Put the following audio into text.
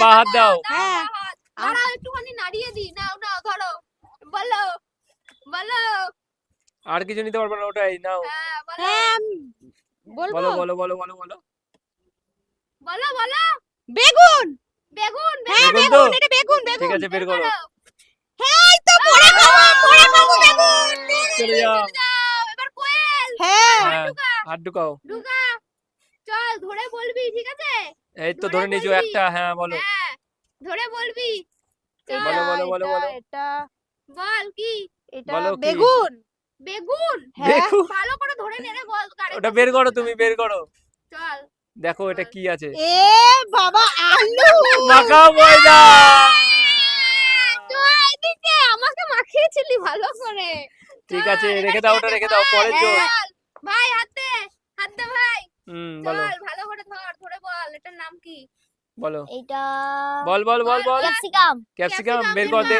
বা হাত দাও হ্যাঁ। দাঁড়াও একটুখানি নাড়িয়ে দি নাও নাও ধরো। বলো বলো। আর কিছু নিতে পারবে না ওটাই নাও। হ্যাঁ বলো। হ্যাঁ বলো বলো বলো বলো বলো। বলো বলো। বেগুন। বেগুন হ্যাঁ বেগুন। তো? বেগুন এটা বেগুন ঠিক আছে বের করো। হ্যাঁ তো পরে খাব পরে খাব বেগুন। চলে যাও এবার কোয়েল। হ্যাঁ। হ্যাঁ হাত ঢুকাও। ঢুকা। চল ধরে বলবি ঠিক এই তো ধরে নিয়েছো একটা হ্যাঁ বলো। হ্যাঁ ধরে বলবি? বলো, বলো, বলো, বলো। এটা বল কি? এটা বেগুন। বেগুন? হ্যাঁ ভালো করে ধরে নেড়ে বল ওটা বের করো তুমি বের করো। চল। দেখো এটা কি আছে। এ বাবা আলু! মাখা ময়দা! এদিকে আমাকে মাখিয়েছিলি ভালো করে। ঠিক আছে রেখে দাও ওটা রেখে দাও। পরের জোর। চল, ভাই হাত দে হাত দে ভাই। হুম বলো ভালো করে ধর ধরে বল এটার নাম কি বলো এটা বল বল বল বল ক্যাপসিকাম ক্যাপসিকাম বের কর দে